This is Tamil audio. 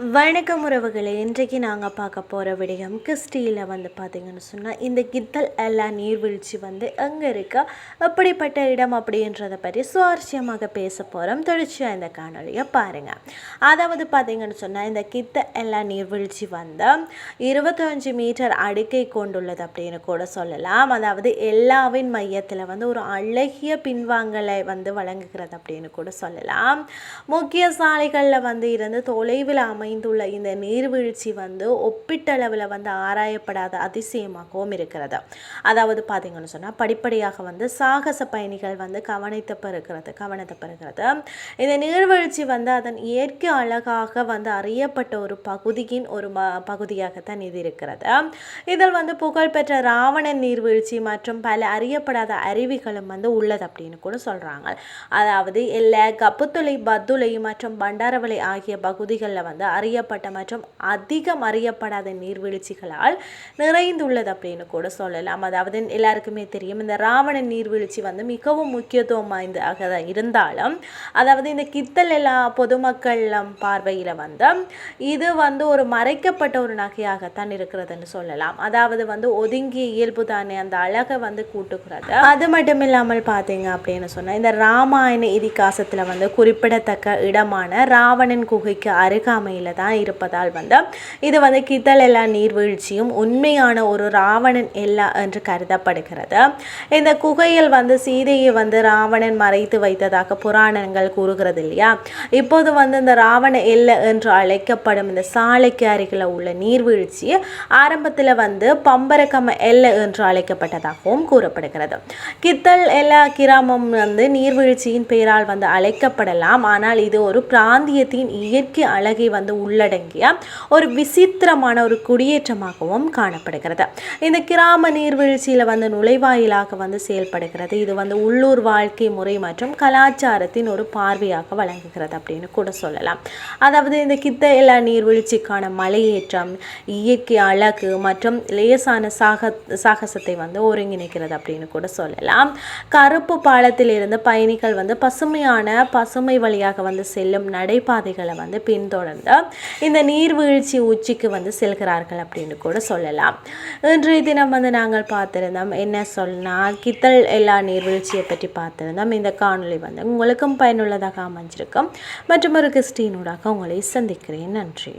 வணக்கம் உறவுகளை. இன்றைக்கு நாங்கள் பார்க்க போகிற விடயம் கிறிஸ்டியில் வந்து பார்த்திங்கன்னு சொன்னால் இந்த கித்தல் எல்லா நீர்வீழ்ச்சி வந்து எங்கே இருக்கா அப்படிப்பட்ட இடம் அப்படின்றத பற்றி சுவாரஸ்யமாக பேச போகிறோம் தொடர்ச்சியாக இந்த காணொலியை பாருங்கள் அதாவது பார்த்திங்கன்னு சொன்னால் இந்த கித்த எல்லா நீர்வீழ்ச்சி வந்து இருபத்தஞ்சு மீட்டர் அடுக்கை கொண்டுள்ளது அப்படின்னு கூட சொல்லலாம். அதாவது எல்லாவின் மையத்தில் வந்து ஒரு அழகிய பின்வாங்கலை வந்து வழங்குகிறது அப்படின்னு கூட சொல்லலாம். முக்கிய சாலைகளில் வந்து இருந்து தொலைவில் அமை அமைந்துள்ள இந்த நீர்வீழ்ச்சி வந்து ஒப்பீட்டளவில் வந்து ஆராயப்படாத அதிசயமாகவும் இருக்கிறது. அதாவது பார்த்தீங்கன்னு சொன்னால் படிப்படியாக வந்து சாகச பயணிகள் வந்து கவனித்து பெறுகிறது கவனத்தை பெறுகிறது இந்த நீர்வீழ்ச்சி வந்து அதன் இயற்கை அழகாக வந்து அறியப்பட்ட ஒரு பகுதியின் ஒரு ம பகுதியாகத்தான் இது இருக்கிறது. இதில் வந்து புகழ்பெற்ற ராவணன் நீர்வீழ்ச்சி மற்றும் பல அறியப்படாத அருவிகளும் வந்து உள்ளது அப்படின்னு கூட சொல்கிறாங்க அதாவது எல்லா கப்புத்துளை பத்துளை மற்றும் பண்டாரவளை ஆகிய பகுதிகளில் வந்து அறியப்பட்ட மற்றும் அதிகம் அறியப்படாத நீர்வீழ்ச்சிகளால் நிறைந்துள்ளது அப்படின்னு கூட சொல்லலாம். அதாவது எல்லாருக்குமே தெரியும் இந்த ராவணன் நீர்வீழ்ச்சி வந்து மிகவும் முக்கியத்துவம் வாய்ந்ததாக இருந்தாலும் அதாவது இந்த கித்தல் எல்லா பொதுமக்கள் பார்வையில் வந்து இது வந்து ஒரு மறைக்கப்பட்ட ஒரு நகையாகத்தான் இருக்கிறதுன்னு சொல்லலாம். அதாவது வந்து ஒதுங்கிய இயல்பு தானே அந்த அழகை வந்து கூட்டுகிறது. அது மட்டும் இல்லாமல் பார்த்தீங்க அப்படின்னு சொன்னால் இந்த ராமாயண இதிகாசத்தில் வந்து குறிப்பிடத்தக்க இடமான ராவணன் குகைக்கு அருகாமையில் தான் இருப்பதால் வந்து இது வந்து கித்தல் எல்லா நீர்வீழ்ச்சியும் உண்மையான ஒரு ராவணன் எல்லா என்று கருதப்படுகிறது. இந்த குகையில் வந்து சீதையை வந்து ராவணன் மறைத்து வைத்ததாக புராணங்கள் கூறுகிறது இல்லையா? இப்போது வந்து இந்த ராவண எல்லை என்று அழைக்கப்படும் இந்த சாலைக்கு அருகில் உள்ள நீர்வீழ்ச்சி ஆரம்பத்தில் வந்து பம்பரக்கம எல்லை என்று அழைக்கப்பட்டதாகவும் கூறப்படுகிறது. கித்தல் எல்லா கிராமம் வந்து நீர்வீழ்ச்சியின் பெயரால் வந்து அழைக்கப்படலாம். ஆனால் இது ஒரு பிராந்தியத்தின் இயற்கை அழகை வந்து உள்ளடங்கிய ஒரு விசித்திரமான ஒரு குடியேற்றமாகவும் காணப்படுகிறது. இந்த கிராம நீர்வீழ்ச்சியில் வந்து நுழைவாயிலாக வந்து செயல்படுகிறது. இது வந்து உள்ளூர் வாழ்க்கை முறை மற்றும் கலாச்சாரத்தின் ஒரு பார்வையாக வழங்குகிறது அப்படின்னு கூட சொல்லலாம். அதாவது இந்த கித்த நீர்வீழ்ச்சிக்கான மலையேற்றம் இயற்கை அழகு மற்றும் லேசான சாக சாகசத்தை வந்து ஒருங்கிணைக்கிறது அப்படின்னு கூட சொல்லலாம். கருப்பு பாலத்திலிருந்து பயணிகள் வந்து பசுமையான பசுமை வழியாக வந்து செல்லும் நடைபாதைகளை வந்து பின்தொடர்ந்து இந்த நீர்வீழ்ச்சி உச்சிக்கு வந்து செல்கிறார்கள் அப்படின்னு கூட சொல்லலாம். இன்றைய தினம் வந்து நாங்கள் பார்த்திருந்தோம் என்ன சொன்னால் கித்தல் எல்லா நீர்வீழ்ச்சியை பற்றி பார்த்திருந்தோம். இந்த காணொளி வந்து உங்களுக்கும் பயனுள்ளதாக அமைஞ்சிருக்கும். மற்றும் ஒரு கிறிஸ்டினூடாக உங்களை சந்திக்கிறேன். நன்றி.